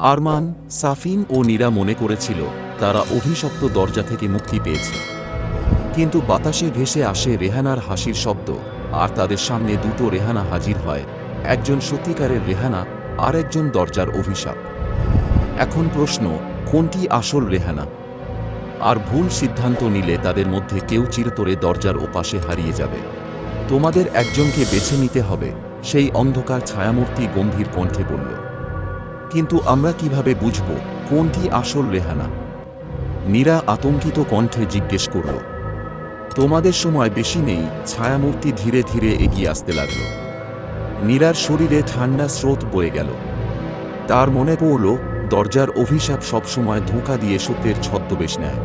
আরমান, সাফিন ও নীরা মনে করেছিল, তারা অভিশপ্ত দরজা থেকে মুক্তি পেয়েছে। কিন্তু বাতাসে ভেসে আসে রেহানার হাসির শব্দ, আর তাদের সামনে দুটো রেহানা হাজির হয়, একজন সত্যিকারের রেহানা আর একজন দরজার অভিশাপ। এখন প্রশ্ন, কোনটি আসল রেহানা? আর ভুল সিদ্ধান্ত নিলে তাদের মধ্যে কেউ চিরতরে দরজার ওপাশে হারিয়ে যাবে। তোমাদের একজনকে বেছে নিতে হবে, সেই অন্ধকার ছায়ামূর্তি গম্ভীর কণ্ঠে বলল। কিন্তু আমরা কীভাবে বুঝব কোনটি আসল রেহানা? নীরা আতঙ্কিত কণ্ঠে জিজ্ঞেস করল। তোমাদের সময় বেশি নেই, ছায়ামূর্তি ধীরে ধীরে এগিয়ে আসতে লাগল। নীরার শরীরে ঠান্ডা স্রোত বয়ে গেল। তার মনে পড়ল, দরজার অভিশাপ সবসময় ধোঁকা দিয়ে সত্যের ছদ্মবেশ নেয়।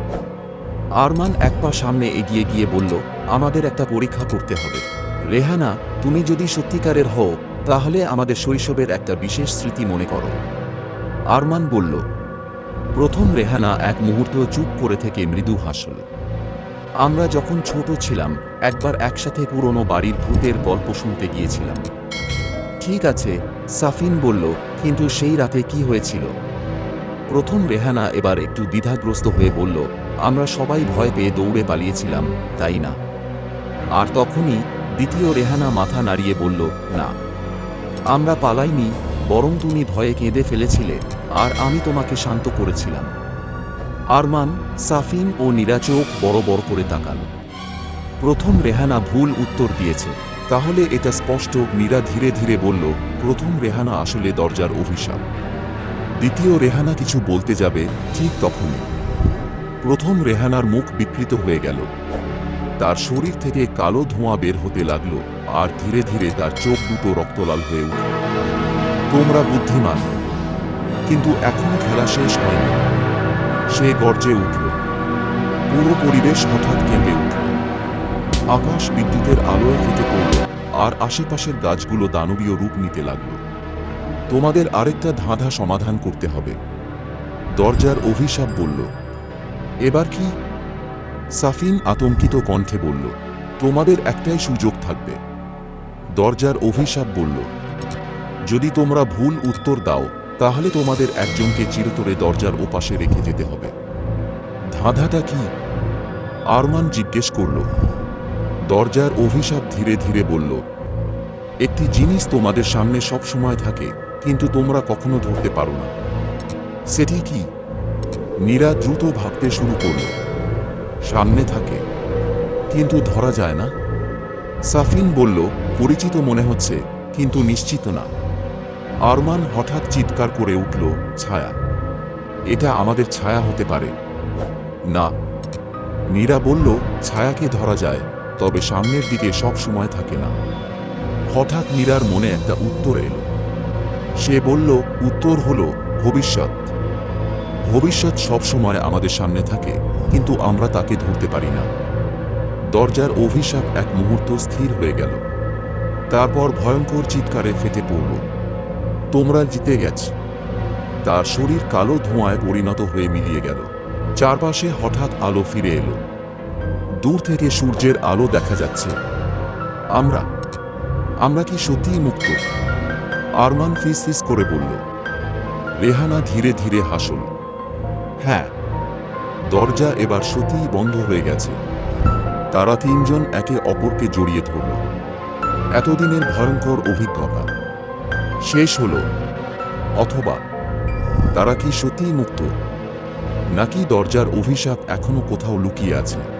আরমান এক পা সামনে এগিয়ে গিয়ে বলল, আমাদের একটা পরীক্ষা করতে হবে। রেহানা, তুমি যদি সত্যিকারের হও, তাহলে আমাদের শৈশবের একটা বিশেষ স্মৃতি মনে করো। আরমান বলল, প্রথম রেহানা এক মুহূর্ত চুপ করে থেকে মৃদু হাসল। আমরা যখন ছোট ছিলাম, একবার একসাথে পুরনো বাড়ির ভূতের গল্প শুনতে গিয়েছিলাম। ঠিক আছে, সাফিন বলল, কিন্তু সেই রাতে কি হয়েছিল? প্রথম রেহানা এবার একটু দ্বিধাগ্রস্ত হয়ে বলল, আমরা সবাই ভয় পেয়ে দৌড়ে পালিয়েছিলাম, তাই না? আর তখনই দ্বিতীয় রেহানা মাথা নাড়িয়ে বলল, না। আমরা পালাইনি, বরং তুমি ভয়ে কেঁদে ফেলেছিলে। আর আমি তোমাকে শান্ত করেছিলাম। আরমান, সাফিন ও নীরা চোখ বড় বড় করে তাকাল। প্রথম রেহানা ভুল উত্তর দিয়েছে। তাহলে এটা স্পষ্ট মীরা ধীরে ধীরে বলল, প্রথম রেহানা আসলে দরজার অভিশাপ। দ্বিতীয় রেহানা কিছু বলতে যাবে, ঠিক তখনই। প্রথম রেহানার মুখ বিকৃত হয়ে গেল। তার শরীর থেকে কালো ধোঁয়া বের হতে লাগল, আর ধীরে ধীরে তার চোখ দুটো রক্তলাল হয়ে উঠল। তোমরা বুদ্ধিমান। কিন্তু এখনও খেলা শেষ হয়নি। সে গর্জে উঠল। পুরো পরিবেশ হঠাৎ কেঁপে উঠল। আকাশ বিদ্যুতের আলোয় ফেটে পড়ল, আর আশেপাশের গাছগুলো দানবীয় রূপ নিতে লাগল। তোমাদের আরেকটা ধাঁধা সমাধান করতে হবে। দরজার অভিশাপ বলল। এবার কি? সাফিন আতঙ্কিত কণ্ঠে বলল, তোমাদের একটাই সুযোগ থাকবে। দরজার অভিশাপ বলল, যদি তোমরা ভুল উত্তর দাও তাহলে তোমাদের একজনকে চিরতরে দরজার ওপাশে রেখে যেতে হবে। ধাঁধাটা কি? আরমান জিজ্ঞেস করল। দরজার অভিশাপ ধীরে ধীরে বলল, একটি জিনিস তোমাদের সামনে সব সময় থাকে, কিন্তু তোমরা কখনো ধরতে পারো না। সেটি কি? মীরা দ্রুত ভাবতে শুরু করল, সামনে থাকে, কিন্তু ধরা যায় না? সাফিন বলল, পরিচিত মনে হচ্ছে, কিন্তু নিশ্চিত না। আরমান হঠাৎ চিৎকার করে উঠল, ছায়া, এটা আমাদের ছায়া হতে পারে। না। মীরা বলল, ছায়াকে ধরা যায়, তবে সামনের দিকে সব সময় থাকে না। হঠাৎ মীরার মনে একটা উত্তর এলো। সে বলল, উত্তর হলো ভবিষ্যৎ। ভবিষ্যৎ সব সময় আমাদের সামনে থাকে, কিন্তু আমরা তাকে ধরতে পারি না। দরজার অভিশাপ এক মুহূর্ত স্থির হয়ে গেল। তারপর ভয়ঙ্কর চিৎকারে ফেটে পড়ল। তোমরা জিতে গেছ। তার শরীর কালো ধোঁয়ায় পরিণত হয়ে মিলিয়ে গেল। চারপাশে হঠাৎ আলো ফিরে এলো। দূর থেকে সূর্যের আলো দেখা যাচ্ছে। আমরা আমরা কি সত্যিই মুক্ত? আরমান ফিস করে বলল। রেহানা ধীরে ধীরে হাসল। হ্যাঁ দরজা এবার সত্যিই বন্ধ হয়ে গেছে। তারা তিনজন একে অপরকে জড়িয়ে ধরল। এতদিনের ভয়ঙ্কর অভিজ্ঞতা। শেষ হল। অথবা তারা কি সত্যিই মুক্ত? নাকি দরজার অভিশাপ এখনও কোথাও লুকিয়ে আছে?